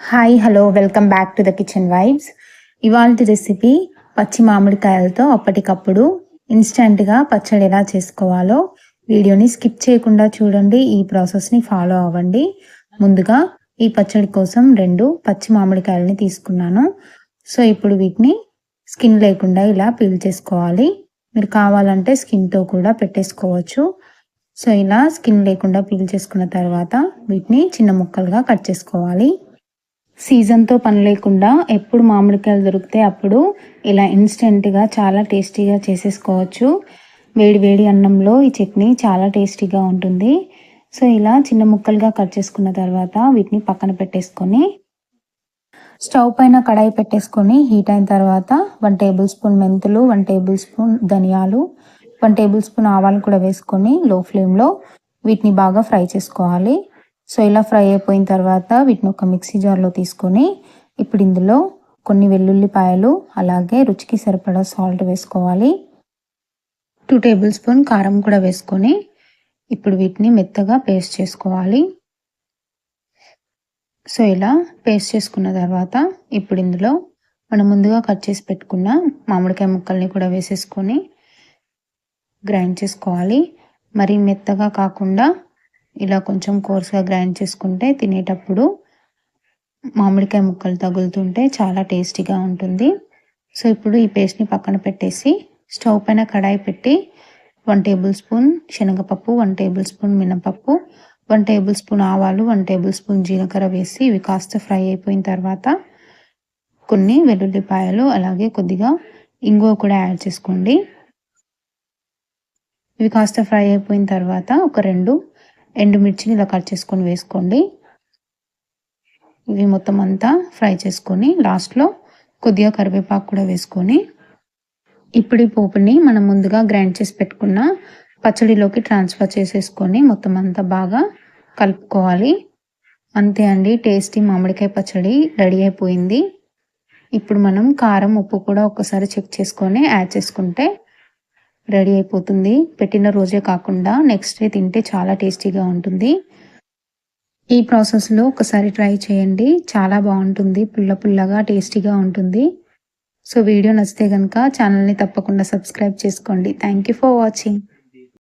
Hi hello welcome back to the kitchen vibes ఇవాళ recipe పచ్చి మామిడికాయలతో అప్పటికప్పుడు ఇన్స్టెంట్గా పచ్చడి ఎలా చేసుకోవాలో వీడియోని స్కిప్ చేయకుండా చూడండి ఈ ప్రాసెస్ని ఫాలో అవ్వండి. ముందుగా ఈ పచ్చడి కోసం రెండు పచ్చి మామిడికాయలని తీసుకున్నాను. సో ఇప్పుడు వీటిని స్కిన్ లేకుండా ఇలా పీల్ చేసుకోవాలి. మీరు కావాలంటే స్కిన్తో కూడా పెట్టేసుకోవచ్చు. సో ఇలా స్కిన్ లేకుండా పీల్ చేసుకున్న తర్వాత వీటిని చిన్న ముక్కలుగా కట్ చేసుకోవాలి. సీజన్తో పని లేకుండా ఎప్పుడు మామిడికాయలు దొరికితే అప్పుడు ఇలా ఇన్స్టెంట్గా చాలా టేస్టీగా చేసేసుకోవచ్చు. వేడి వేడి అన్నంలో ఈ చట్నీ చాలా టేస్టీగా ఉంటుంది. సో ఇలా చిన్న ముక్కలుగా కట్ చేసుకున్న తర్వాత వీటిని పక్కన పెట్టేసుకొని స్టవ్ పైన కడాయి పెట్టేసుకొని హీట్ అయిన తర్వాత వన్ టేబుల్ స్పూన్ మెంతులు వన్ టేబుల్ స్పూన్ ధనియాలు వన్ టేబుల్ స్పూన్ ఆవాలు కూడా వేసుకొని లో ఫ్లేమ్లో వీటిని బాగా ఫ్రై చేసుకోవాలి. సో ఇలా ఫ్రై అయిపోయిన తర్వాత వీటిని ఒక మిక్సీ జార్లో తీసుకొని ఇప్పుడు ఇందులో కొన్ని వెల్లుల్లిపాయలు అలాగే రుచికి సరిపడా సాల్ట్ వేసుకోవాలి. టూ టేబుల్ స్పూన్ కారం కూడా వేసుకొని ఇప్పుడు వీటిని మెత్తగా పేస్ట్ చేసుకోవాలి. సో ఇలా పేస్ట్ చేసుకున్న తర్వాత ఇప్పుడు ఇందులో మనం ముందుగా కట్ చేసి పెట్టుకున్న మామిడికాయ ముక్కల్ని కూడా వేసేసుకొని గ్రైండ్ చేసుకోవాలి. మరి మెత్తగా కాకుండా ఇలా కొంచెం కోర్స్గా గ్రైండ్ చేసుకుంటే తినేటప్పుడు మామిడికాయ ముక్కలు తగులుతుంటే చాలా టేస్టీగా ఉంటుంది. సో ఇప్పుడు ఈ పేస్ట్ని పక్కన పెట్టేసి స్టవ్ పైన కడాయి పెట్టి వన్ టేబుల్ స్పూన్ శనగపప్పు వన్ టేబుల్ స్పూన్ మినపప్పు వన్ టేబుల్ స్పూన్ ఆవాలు వన్ టేబుల్ స్పూన్ జీలకర్ర వేసి ఇవి కాస్త ఫ్రై అయిపోయిన తర్వాత కొన్ని వెల్లుల్లిపాయలు అలాగే కొద్దిగా ఇంగువ కూడా యాడ్ చేసుకోండి. ఇవి కాస్త ఫ్రై అయిపోయిన తర్వాత ఒక రెండు ఎండుమిర్చిని ఇలా కట్ చేసుకొని వేసుకోండి. ఇవి మొత్తం అంతా ఫ్రై చేసుకొని లాస్ట్లో కొద్దిగా కరివేపాకు కూడా వేసుకొని ఇప్పుడు ఈ పోపుని మనం ముందుగా గ్రైండ్ చేసి పెట్టుకున్న పచ్చడిలోకి ట్రాన్స్ఫర్ చేసేసుకొని మొత్తం అంతా బాగా కలుపుకోవాలి. అంతే అండి టేస్టీ మామిడికాయ పచ్చడి రెడీ అయిపోయింది. ఇప్పుడు మనం కారం ఉప్పు కూడా ఒకసారి చెక్ చేసుకొని యాడ్ చేసుకుంటే రెడీ అయిపోతుంది. పెట్టిన రోజే కాకుండా నెక్స్ట్ డే తింటే చాలా టేస్టీగా ఉంటుంది. ఈ ప్రాసెస్లో ఒకసారి ట్రై చేయండి. చాలా బాగుంటుంది. పుల్ల పుల్లగా టేస్టీగా ఉంటుంది. సో వీడియో నచ్చితే కనుక ఛానల్ని తప్పకుండా సబ్స్క్రైబ్ చేసుకోండి. Thank you for watching